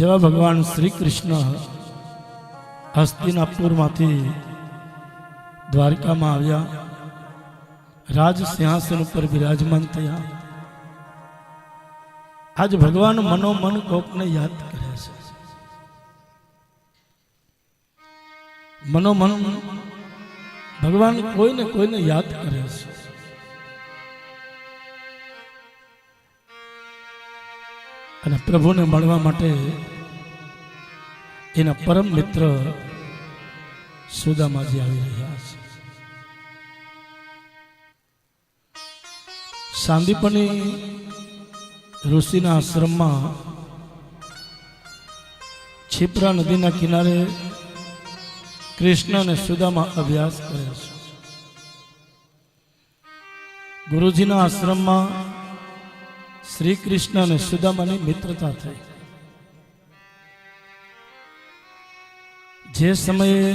જેવા ભગવાન શ્રી કૃષ્ણ હસ્તિનાપુરમાંથી દ્વારકામાં આવ્યા રાજ સિંહાસન ઉપર બિરાજમાન થયા આજ ભગવાન મનોમન કોકને યાદ કરે છે મનોમન ભગવાન કોઈને કોઈને યાદ કરે છે અને પ્રભુને મળવા માટે એના પરમ મિત્ર સુદામાજી આવી રહ્યા છે. સાંદીપની ઋષિના આશ્રમમાં છીપરા નદીના કિનારે કૃષ્ણ અને સુદામા અભ્યાસ કરે છે. ગુરુજીના આશ્રમમાં શ્રી કૃષ્ણ અને સુદામાની મિત્રતા થઈ. જે સમયે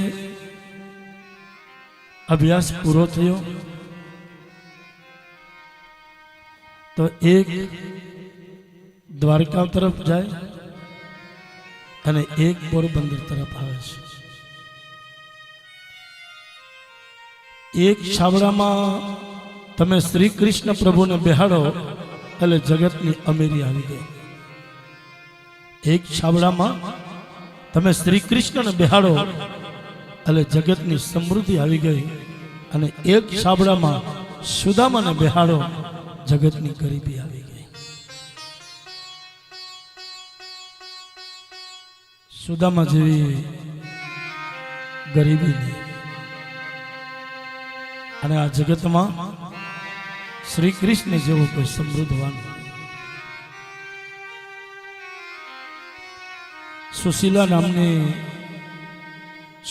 અભ્યાસ પૂરો થયો, તો એક દ્વારકા તરફ જાય અને એક પોરબંદર તરફ આવે છે. એક છાબડામાં તમે શ્રી કૃષ્ણ પ્રભુને બેહાડો એટલે જગતની અમેરી આવી ગઈ. એક છાબડામાં તમે શ્રી કૃષ્ણને બિહાડો, એટલે જગતની સમૃદ્ધિ આવી ગઈ અને એક છાબડામાં સુદામાને બિહાડો, જગતની ગરીબી આવી ગઈ. સુદામા જેવી ગરીબી અને આ જગતમાં શ્રી કૃષ્ણ જેવો કોઈ સમૃદ્ધવાન સુશીલા નામની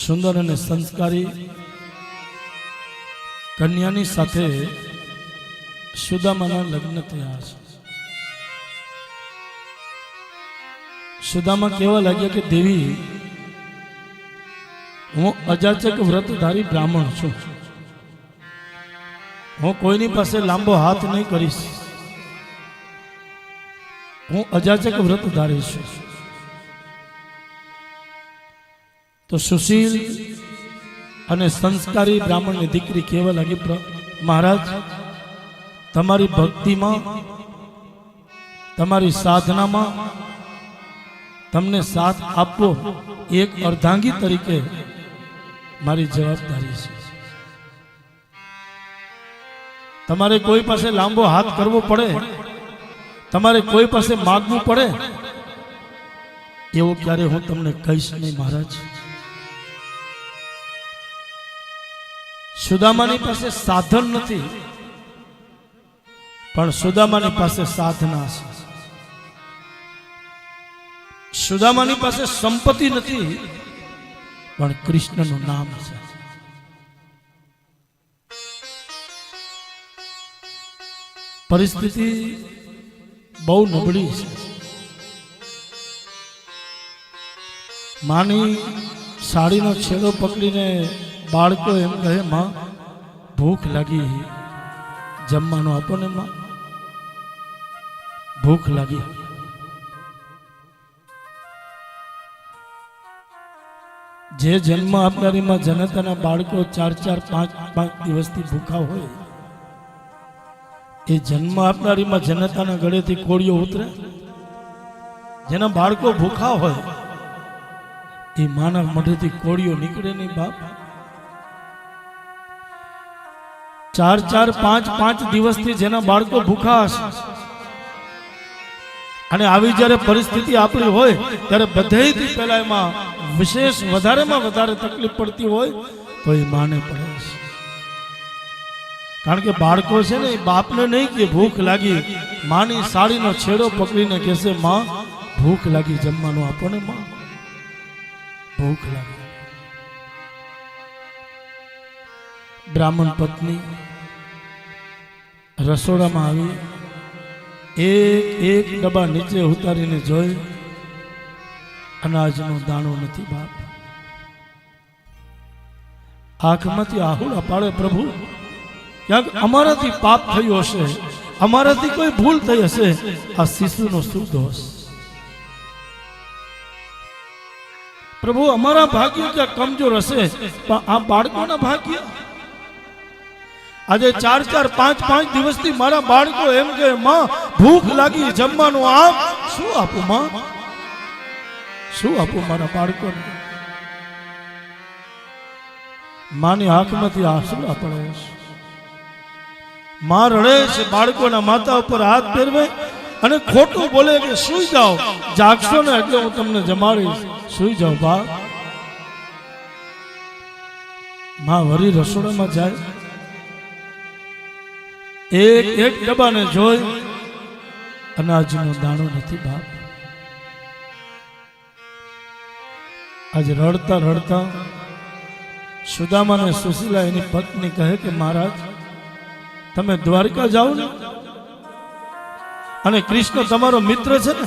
સુંદર અને સંસ્કારી કન્યાની સાથે સુદામાના લગ્ન થયા છે. સુદામા કેવા લાગ્યા કે, દેવી, હું અજાચક વ્રતધારી બ્રાહ્મણ છું. હું કોઈની પાસે લાંબો હાથ નહીં કરીશ. હું અજાચક વ્રતધારી છું. તો સુશીલ અને સંસ્કારી બ્રાહ્મણની દીકરી કેવા લાગી મહારાજ, તમારી ભક્તિમાં, તમારી સાધનામાં તમને સાથ આપવો એક અર્ધાંગી તરીકે મારી જવાબદારી છે. તમારે કોઈ પાસે લાંબો હાથ કરવો પડે? તમારે કોઈ પાસે માગવું પડે? એવું ક્યારે હું તમને કહીશ નહીં, મહારાજ? સુદામાની પાસે સાધન નથી, પણ સુદામાની પાસે સાધના છે. સુદામાની પાસે સંપત્તિ નથી, પણ કૃષ્ણનું નામ છે. પરિસ્થિતિ બહુ નબળી છે. માની સાડીનો છેડો પકડીને બાળકો એમ કહે, માં, ભૂખ લાગી જમવાનું આપો ને, માં. ભૂખ લાગી. જે જન્મ આપનારીમાં જનતાના બાળકો ચાર ચાર પાંચ પાંચ દિવસથી ભૂખા હોય એ જન્મ આપનારીમાં જનતાના ગળેથી કોળીઓ ઉતરે. જેના બાળકો ભૂખા હોય, એ માના મઢેથી કોળીઓ નીકળે નહીં બાપ. ચાર ચાર, પાંચ પાંચ દિવસથી જેના બાળકો ભૂખા હશે. અને આવી જ્યારે પરિસ્થિતિ આપણી હોય, ત્યારે બધેથી પહેલા એમાં વિશેષ વધારેમાં વધારે તકલીફ પડતી હોય, તો એ માને પડે છે. કારણ કે બાળકો છે ને બાપને નહીં કે ભૂખ લાગી. માની સાડીનો છેડો પકડીને કહેશે માં, ભૂખ લાગી જમવાનું આપો ને માં. ભૂખ લાગી. બ્રાહ્મણ પત્ની રસોડામાં આવી. એક એક ડબ્બા નીચે ઉતારીને જોઈ. અનાજનો દાણો નથી, બાપ. આંખમાંથી આહુડા પાડે, પ્રભુ ક્યાંક અમારાથી પાપ થયું હશે, અમારાથી કોઈ ભૂલ થઈ હશે, આ શિશુનો શું દોષ પ્રભુ, અમારા ભાગ્ય ક્યાં કમજોર હશે, પણ આ બાળકોના ભાગ્ય? આજે ચાર ચાર, પાંચ પાંચ દિવસથી મારા બાળકો એમ કે માં, ભૂખ લાગી, જમવાનું આપ શું આપું, માં? શું આપું મારા બાળકોને? માની આંખમાંથી આંસુ આપણે માં રડે છે, બાળકોના માતા ઉપર હાથ ફેરવે અને ખોટું બોલે કે સુઈ જાઓ. જાગશો ને એટલે હું તમને જમાડીશ. સુઈ જાઓ બાપમાં વરી રસોડામાં જાય. એક એક ડબ્બાને જોઈ. અનાજનો દાણો નથી બાપ આજે રડતા રડતા સુદામા ને સુશીલા એની પત્ની કહે કે, મહારાજ તમે દ્વારકા જાઓ ને, અને કૃષ્ણ તમારો મિત્ર છે ને,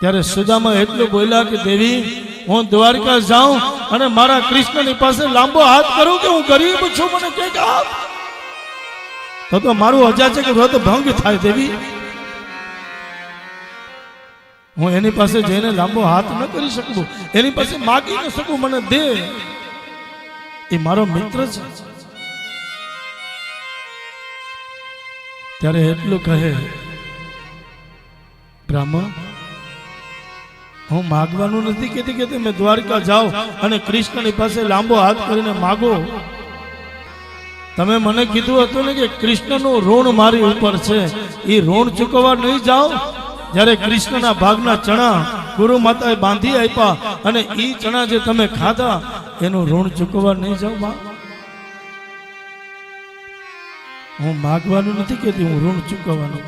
ત્યારે સુદામા એટલું બોલ્યા કે, દેવી, હું દ્વારકા જાઉં અને મારા કૃષ્ણની પાસે લાંબો હાથ કરું કે હું ગરીબ છું, મને કંઈક આપ. તો તો મારું હજા છે કે વ્રત ભંગ થાય, દેવી. હું એની પાસે જઈને લાંબો હાથ ન કરી શકું, એની પાસે માગી ન શકું, મને દે. એ મારો મિત્ર છે. ત્યારે એટલું કહે, બ્રાહ્મણ, હું માગવાનું નથી કહેતી કે તમે દ્વારકા જાઓ અને કૃષ્ણની પાસે લાંબો હાથ કરીને માગો. તમે મને કીધું હતું ને કે કૃષ્ણનું ઋણ મારી ઉપર છે. એ ઋણ ચૂકવવા નહીં જાઓ. જ્યારે કૃષ્ણના ભાગના ચણા ગુરુ માતાએ બાંધી આપ્યા અને એ ચણા જે તમે ખાધા, એનું ઋણ ચૂકવવા નહીં જાઓ બા હું માગવાનું નથી કહેતી હું ઋણ ચૂકવવાનું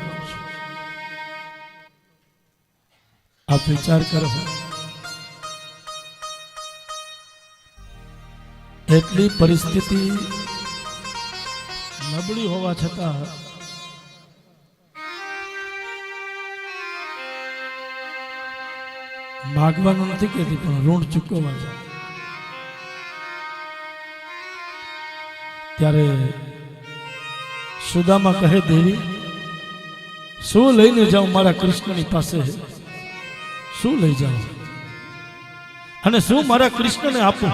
આપ વિચાર કરો. એટલી પરિસ્થિતિ નબળી હોવા છતાં માગવાનું નથી કહેતી પણ ઋણ ચૂકવવા જાય ત્યારે સુદામા કહે, દેવી, શું લઈને જાઉં મારા કૃષ્ણની પાસે? શું લઈ જાઉં અને શું મારા કૃષ્ણને આપું?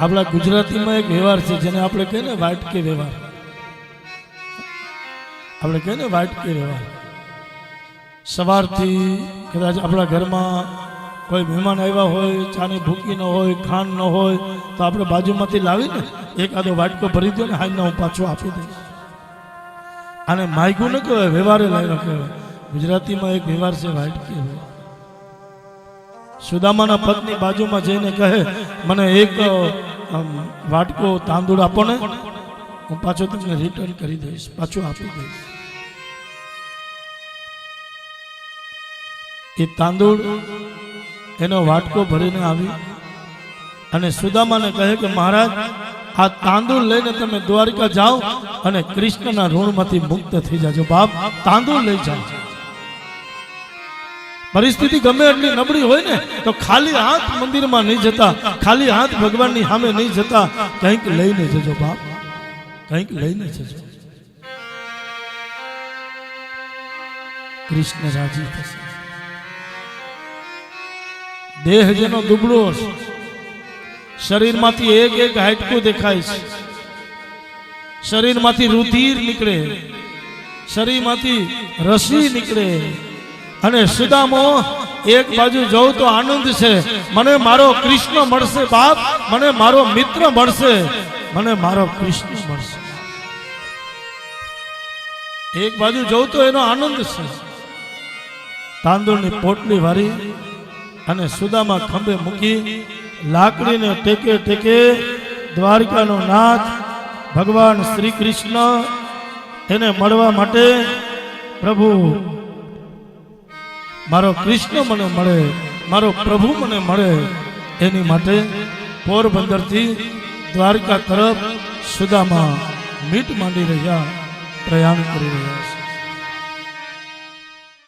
આપણા ગુજરાતીમાં એક વ્યવહાર છે, જેને આપણે કહીએ ને વાટકે વ્યવહાર. આપણે કહીએ ને વાટકે વ્યવહાર. સવારથી કદાચ આપણા ઘરમાં કોઈ મહેમાન આવ્યા હોય ચાની ભૂકી ન હોય, ખાંડ ન હોય, તો આપણે બાજુમાંથી લાવીને એકાદો વાટકો ભરી દો ને હાજના હું પાછો આપી દઈશ આને માયગું ન કહેવાય, વ્યવહારે લાવ્યો કહેવાય. ગુજરાતીમાં એક વ્યવહાર છે વાટકી હોય. સુદામાના પત્ની બાજુમાં જઈને કહે, મને એક વાટકો તાંદૂળ આપો ને, હું પાછો તમને રિટર્ન કરી દઈશ, પાછું આપી દઈશ. એ તાંદૂળ એનો વાટકો ભરીને આવી. અને સુદામાને કહે કે, મહારાજ, આ તાંદૂળ લઈને તમે દ્વારકા જાઓ અને કૃષ્ણના ઋણમાંથી મુક્ત થઈ જાજો. બાપ, તાંદૂળ લઈ જાઓ. પરિસ્થિતિ ગમે એટલી નબળી હોય ને, તો ખાલી હાથ મંદિરમાં નહીં જતા, ખાલી હાથ ભગવાનની સામે નહીં જતા, કંઈક લઈને જજો બાપ. કંઈક લઈને જજો. કૃષ્ણ રાજી થશે. દેહ જેનો દુબળો શરીરમાંથી એક એક હાઈટકું દેખાય છે. શરીરમાંથી રુધિર નીકળે. શરીરમાંથી રસી નીકળે. અને સુદામો, એક બાજુ જવું તો આનંદ છે. મને મારો કૃષ્ણ મળશે બાપ. મને મારો મિત્ર મળશે. મને મારો કૃષ્ણ મળશે. એક બાજુ જવું તો એનો આનંદ છે. તાંદુળની પોટલી વારી અને સુદામા ખંભે મૂકી લાકડીને ટેકે ટેકે દ્વારકાનો નાથ ભગવાન શ્રી કૃષ્ણ એને મળવા માટે, પ્રભુ, મારો કૃષ્ણ મને મળે, મારો પ્રભુ મને મળે. એની માટે પોરબંદરથી દ્વારકા તરફ સુદામા મીટ માંડી રહ્યા, પ્રયાણ કરી રહ્યા છે.